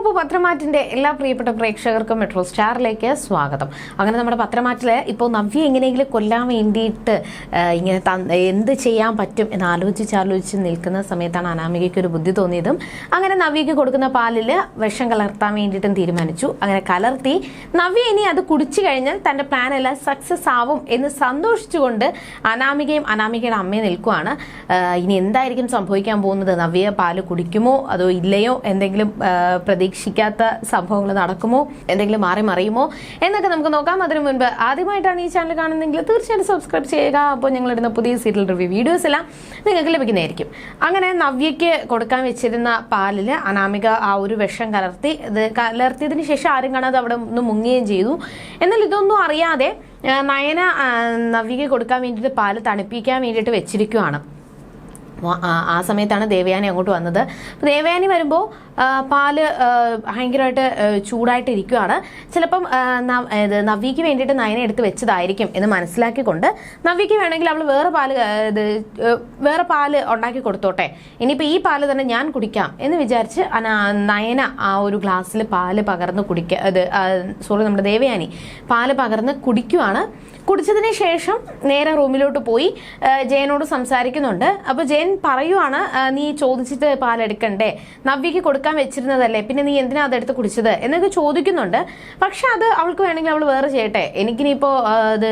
അപ്പോൾ പത്രമാറ്റിന്റെ എല്ലാ പ്രിയപ്പെട്ട പ്രേക്ഷകർക്കും മെട്രോ സ്റ്റാറിലേക്ക് സ്വാഗതം. അങ്ങനെ നമ്മുടെ പത്രമാറ്റിൽ ഇപ്പോൾ നവ്യ എങ്ങനെയെങ്കിലും കൊല്ലാൻ വേണ്ടിയിട്ട് ഇങ്ങനെ എന്ത് ചെയ്യാൻ പറ്റും എന്ന് ആലോചിച്ച് ആലോചിച്ച് നിൽക്കുന്ന സമയത്താണ് അനാമികയ്ക്ക് ഒരു ബുദ്ധി തോന്നിയതും. അങ്ങനെ നവ്യയ്ക്ക് കൊടുക്കുന്ന പാലിൽ വിഷം കലർത്താൻ വേണ്ടിയിട്ടും തീരുമാനിച്ചു. അങ്ങനെ കലർത്തി നവ്യ ഇനി അത് കുടിച്ചു കഴിഞ്ഞാൽ തന്റെ പ്ലാൻ എല്ലാം സക്സസ് ആവും എന്ന് സന്തോഷിച്ചുകൊണ്ട് അനാമികയും അനാമികയുടെ അമ്മയും നിൽക്കുവാണ്. ഇനി എന്തായിരിക്കും സംഭവിക്കാൻ പോകുന്നത്? നവ്യ പാൽ കുടിക്കുമോ? അതോ ഇല്ലയോ? എന്തെങ്കിലും പ്രതീക്ഷിക്കാത്ത സംഭവങ്ങൾ നടക്കുമോ? എന്തെങ്കിലും മാറി മറിയുമോ? എന്നൊക്കെ നമുക്ക് നോക്കാം. അതിനു മുൻപ് ആദ്യമായിട്ടാണ് ഈ ചാനൽ കാണുന്നതെങ്കിൽ തീർച്ചയായിട്ടും സബ്സ്ക്രൈബ് ചെയ്യുക. അപ്പോൾ ഞങ്ങൾ ഇടുന്ന പുതിയ സീരിയൽ റിവ്യൂ വീഡിയോസ് എല്ലാം നിങ്ങൾക്ക് ലഭിക്കുന്നതായിരിക്കും. അങ്ങനെ നവ്യയ്ക്ക് കൊടുക്കാൻ വെച്ചിരുന്ന പാലിൽ അനാമിക ആ ഒരു വിഷം കലർത്തി ഇത് കലർത്തിയതിന് ശേഷം ആരും കാണാതെ അവിടെ ഒന്ന് മുങ്ങുകയും ചെയ്തു. എന്നാൽ ഇതൊന്നും അറിയാതെ നയന നവ്യയ്ക്ക് കൊടുക്കാൻ വേണ്ടിയിട്ട് പാൽ തണുപ്പിക്കാൻ വേണ്ടിയിട്ട് വെച്ചിരിക്കുവാണ്. ആ- ആ സമയത്താണ് ദേവയാനി അങ്ങോട്ട് വന്നത്. ദേവയാനി വരുമ്പോൾ പാൽ ഭയങ്കരമായിട്ട് ആ, ചൂടായിട്ട് ഇരിക്കുവാണ് ചിലപ്പം ഇത് നവ്യക്ക് വേണ്ടിയിട്ട് നയന എടുത്ത് വെച്ചതായിരിക്കും എന്ന് മനസ്സിലാക്കിക്കൊണ്ട് നവ്യക്ക് വേണമെങ്കിൽ അവൾ വേറെ പാൽ ഇത് വേറെ പാൽ ഉണ്ടാക്കി കൊടുത്തോട്ടെ. ഇനിയിപ്പോൾ ഈ പാൽ തന്നെ ഞാൻ കുടിക്കാം എന്ന് വിചാരിച്ച് നയന ആ ഒരു ഗ്ലാസ്സിൽ പാൽ പകർന്ന് കുടിക്കുക അത് സോറി നമ്മുടെ ദേവയാനി പാൽ പകർന്ന് കുടിക്കുവാണ്. കുടിച്ചതിന് ശേഷം നേരെ റൂമിലോട്ട് പോയി ജയനോട് സംസാരിക്കുന്നുണ്ട്. അപ്പോൾ ജയൻ പറയുവാണ് നീ ചോദിച്ചിട്ട് പാലെടുക്കണ്ടേ? നവ്യക്ക് കൊടുക്കാൻ വെച്ചിരുന്നതല്ലേ? പിന്നെ നീ എന്തിനാ അതെടുത്ത് കുടിച്ചത്? എന്നൊക്കെ ചോദിക്കുന്നുണ്ട്. പക്ഷെ അത് അവൾക്ക് വേണമെങ്കിൽ അവൾ വേറെ ചെയ്യട്ടെ. എനിക്കിനിപ്പോൾ ആ, അത്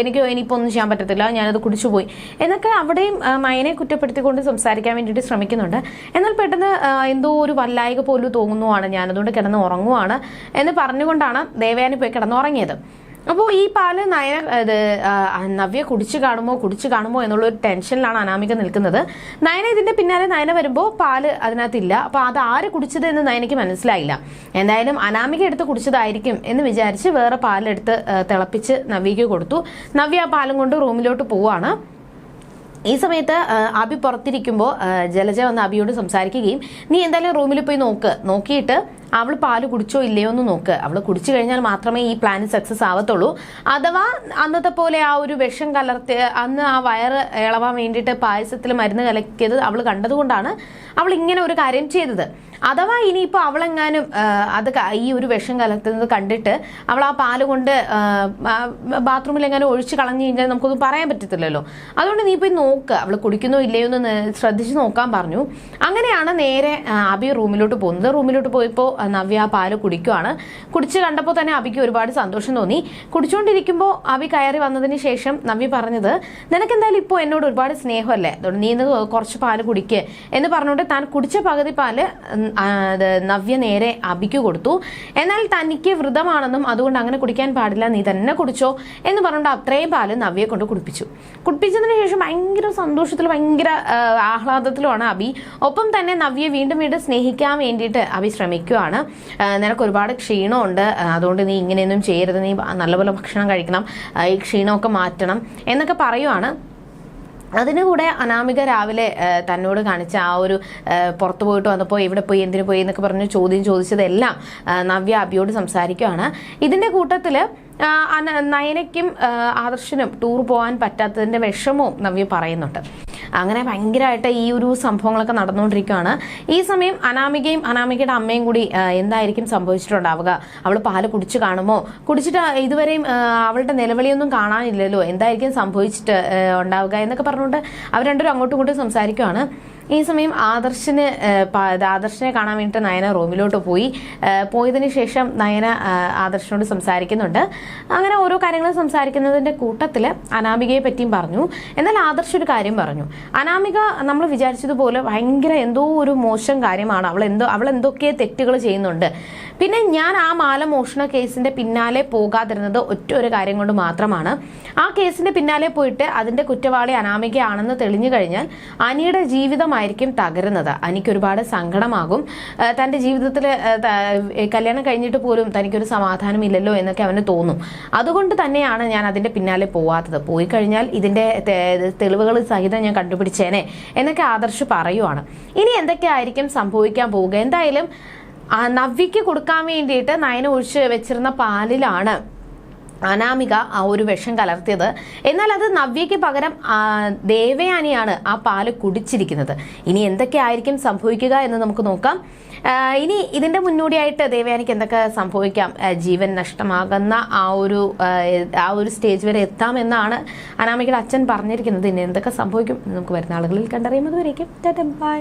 എനിക്ക് ഇനിയിപ്പോൾ ഒന്നും ചെയ്യാൻ പറ്റത്തില്ല. ഞാനത് കുടിച്ചു പോയി എന്നൊക്കെ അവിടെയും മയനെ കുറ്റപ്പെടുത്തിക്കൊണ്ട് സംസാരിക്കാൻ വേണ്ടിയിട്ട് ശ്രമിക്കുന്നുണ്ട്. എന്നാൽ പെട്ടെന്ന് എന്തോ ഒരു വല്ലായിക പോലും തോന്നുവാണ്. ഞാനതുകൊണ്ട് കിടന്ന് ഉറങ്ങുവാണ് എന്ന് പറഞ്ഞുകൊണ്ടാണ് ദേവയാനി പോയി കിടന്നുറങ്ങിയത്. അപ്പോൾ ഈ പാൽ നയന ഇത് നവ്യ കുടിച്ചു കാണുമോ കുടിച്ചു കാണുമോ എന്നുള്ള ഒരു ടെൻഷനിലാണ് അനാമിക നിൽക്കുന്നത്. നയന ഇതിന്റെ പിന്നാലെ നയന വരുമ്പോൾ പാൽ അതിനകത്തില്ല. അപ്പോൾ അത് ആര് കുടിച്ചത് എന്ന് നയനയ്ക്ക് മനസ്സിലായില്ല. എന്തായാലും അനാമിക എടുത്ത് കുടിച്ചതായിരിക്കും എന്ന് വിചാരിച്ച് വേറെ പാലെടുത്ത് തിളപ്പിച്ച് നവ്യയ്ക്ക് കൊടുത്തു. നവ്യ ആ പാലും കൊണ്ട് റൂമിലോട്ട് പോവാണ്. ഈ സമയത്ത് അബി പുറത്തിരിക്കുമ്പോൾ ജലജ വന്ന് അബിയോട് സംസാരിക്കുകയും നീ എന്തായാലും റൂമിൽ പോയി നോക്ക്. നോക്കിയിട്ട് അവൾ പാൽ കുടിച്ചോ ഇല്ലയോ എന്ന് നോക്ക്. അവൾ കുടിച്ചു കഴിഞ്ഞാൽ മാത്രമേ ഈ പ്ലാൻ സക്സസ് ആവത്തുള്ളൂ. അഥവാ അന്നത്തെ പോലെ ആ ഒരു വിഷം കലർത്തി അന്ന് ആ വയറ് ഇളവാൻ വേണ്ടിയിട്ട് പായസത്തിൽ മരുന്ന് കലക്കിയത് അവൾ കണ്ടതുകൊണ്ടാണ് അവൾ ഇങ്ങനെ ഒരു കാര്യം ചെയ്തത്. അഥവാ ഇനിയിപ്പോൾ അവളെങ്ങാനും അത് ഈ ഒരു വിഷം കലർത്തുന്നത് കണ്ടിട്ട് അവൾ ആ പാൽ കൊണ്ട് ബാത്റൂമിൽ എങ്ങാനും ഒഴിച്ച് കളഞ്ഞു കഴിഞ്ഞാൽ നമുക്കൊന്നും പറയാൻ പറ്റത്തില്ലല്ലോ. അതുകൊണ്ട് നീ പോയി നോക്ക് അവൾ കുടിക്കുന്നോ ഇല്ലയോ എന്ന് ശ്രദ്ധിച്ച് നോക്കാൻ പറഞ്ഞു. അങ്ങനെയാണ് നേരെ അബി റൂമിലോട്ട് പോകുന്നത്. റൂമിലോട്ട് പോയപ്പോൾ നവ്യ പാൽ കുടിക്കുവാണ്. കുടിച്ച് കണ്ടപ്പോൾ തന്നെ അബിക്ക് ഒരുപാട് സന്തോഷം തോന്നി. കുടിച്ചുകൊണ്ടിരിക്കുമ്പോൾ അബി കയറി വന്നതിന് ശേഷം നവ്യ പറഞ്ഞത് നിനക്ക് എന്തായാലും ഇപ്പോൾ എന്നോട് ഒരുപാട് സ്നേഹമല്ലേ? അതുകൊണ്ട് നീ ഇന്ന് കുറച്ച് പാൽ കുടിക്കുക എന്ന് പറഞ്ഞുകൊണ്ട് താൻ കുടിച്ച പകുതി പാൽ നവ്യ നേരെ അബിക്ക് കൊടുത്തു. എന്നാൽ തനിക്ക് വ്രതമാണെന്നും അതുകൊണ്ട് അങ്ങനെ കുടിക്കാൻ പാടില്ല നീ തന്നെ കുടിച്ചോ എന്ന് പറഞ്ഞുകൊണ്ട് അത്രയും പാൽ നവ്യയെ കൊണ്ട് കുടിപ്പിച്ചു. കുടിപ്പിച്ചതിന് ശേഷം ഭയങ്കര സന്തോഷത്തിലും ഭയങ്കര ആഹ്ലാദത്തിലുമാണ് അബി. ഒപ്പം തന്നെ നവ്യയെ വീണ്ടും വീണ്ടും സ്നേഹിക്കാൻ വേണ്ടിയിട്ട് അബി ശ്രമിക്കുകയാണ് നിനക്ക് ഒരുപാട് ക്ഷീണമുണ്ട്. അതുകൊണ്ട് നീ ഇങ്ങനെയൊന്നും ചെയ്യരുത്. നീ നല്ലപോലെ ഭക്ഷണം കഴിക്കണം. ഈ ക്ഷീണമൊക്കെ മാറ്റണം എന്നൊക്കെ പറയുവാണ്. അതിന് കൂടെ അനാമിക രാവിലെ തന്നോട് കാണിച്ച ആ ഒരു പുറത്തു പോയിട്ട് വന്നപ്പോൾ എവിടെ പോയി എന്തിനു പോയി എന്നൊക്കെ പറഞ്ഞ് ചോദ്യം ചോദിച്ചതെല്ലാം നവ്യ അബിയോട് സംസാരിക്കുകയാണ് ഇതിന്റെ കൂട്ടത്തിൽ നയനയ്ക്കും ആദർശനും ടൂർ പോകാൻ പറ്റാത്തതിന്റെ വിഷമവും നവ്യ പറയുന്നുണ്ട്. അങ്ങനെ ഭയങ്കരമായിട്ട് ഈ ഒരു സംഭവങ്ങളൊക്കെ നടന്നുകൊണ്ടിരിക്കുകയാണ്. ഈ സമയം അനാമികയും അനാമികയുടെ അമ്മയും കൂടി എന്തായിരിക്കും സംഭവിച്ചിട്ടുണ്ടാവുക? അവൾ പാൽ കുടിച്ചു കാണുമോ? കുടിച്ചിട്ട് ഇതുവരെയും അവളുടെ നിലവിളിയൊന്നും കാണാനില്ലല്ലോ. എന്തായിരിക്കും സംഭവിച്ചിട്ട് ഉണ്ടാവുക എന്നൊക്കെ പറഞ്ഞുകൊണ്ട് അവർ രണ്ടുപേരും അങ്ങോട്ടും ഇങ്ങോട്ടും സംസാരിക്കുകയാണ് ഈ സമയം ആദർശിന് ആദർശനെ കാണാൻ വേണ്ടിയിട്ട് നയന റൂമിലോട്ട് പോയി. പോയതിനു ശേഷം നയന ആദർശനോട് സംസാരിക്കുന്നുണ്ട്. അങ്ങനെ ഓരോ കാര്യങ്ങൾ സംസാരിക്കുന്നതിന്റെ കൂട്ടത്തിൽ അനാമികയെ പറ്റിയും പറഞ്ഞു. എന്നാൽ ആദർശ് ഒരു കാര്യം പറഞ്ഞു. അനാമിക നമ്മൾ വിചാരിച്ചതുപോലെ ഭയങ്കര എന്തോ ഒരു മോശം കാര്യമാണ്. അവൾ എന്തോ അവൾ എന്തൊക്കെ തെറ്റുകൾ ചെയ്യുന്നുണ്ട്. പിന്നെ ഞാൻ ആ മാല മോഷണ കേസിന്റെ പിന്നാലെ പോകാതിരുന്നത് ഒറ്റ ഒരു കാര്യം കൊണ്ട് മാത്രമാണ്. ആ കേസിന്റെ പിന്നാലെ പോയിട്ട് അതിന്റെ കുറ്റവാളി അനാമികയാണെന്ന് തെളിഞ്ഞു കഴിഞ്ഞാൽ അനിയുടെ ജീവിതമായിരിക്കും തകരുന്നത്. അനിക്ക് ഒരുപാട് സങ്കടമാകും തന്റെ ജീവിതത്തിൽ കല്യാണം കഴിഞ്ഞിട്ട് പോലും തനിക്കൊരു സമാധാനമില്ലല്ലോ എന്നൊക്കെ അവന് തോന്നും. അതുകൊണ്ട് തന്നെയാണ് ഞാൻ അതിന്റെ പിന്നാലെ പോവാത്തത്. പോയി കഴിഞ്ഞാൽ ഇതിന്റെ തെളിവുകൾ സഹിതം ഞാൻ കണ്ടുപിടിച്ചേനെ എന്നൊക്കെ ആദർശ് പറയുവാണ്. ഇനി എന്തൊക്കെയായിരിക്കും സംഭവിക്കാൻ പോവുക? എന്തായാലും നവ്യക്ക് കൊടുക്കാൻ വേണ്ടിയിട്ട് നയന ഒഴിച്ച് വെച്ചിരുന്ന പാലിലാണ് അനാമിക ആ ഒരു വിഷം കലർത്തിയത്. എന്നാൽ അത് നവ്യയ്ക്ക് പകരം ദേവയാനിയാണ് ആ പാൽ കുടിച്ചിരിക്കുന്നത്. ഇനി എന്തൊക്കെ ആയിരിക്കും സംഭവിക്കുക എന്ന് നമുക്ക് നോക്കാം. ഇനി ഇതിന്റെ മുന്നോടിയായിട്ട് ദേവയാനിക്ക് എന്തൊക്കെ സംഭവിക്കാം? ജീവൻ നഷ്ടമാകുന്ന ആ ഒരു ആ ഒരു സ്റ്റേജ് വരെ എത്താമെന്നാണ് അനാമികയുടെ അച്ഛൻ പറഞ്ഞിരിക്കുന്നത്. ഇനി എന്തൊക്കെ സംഭവിക്കും നമുക്ക് വരുന്ന ആളുകളിൽ വരേക്കും. ബൈ.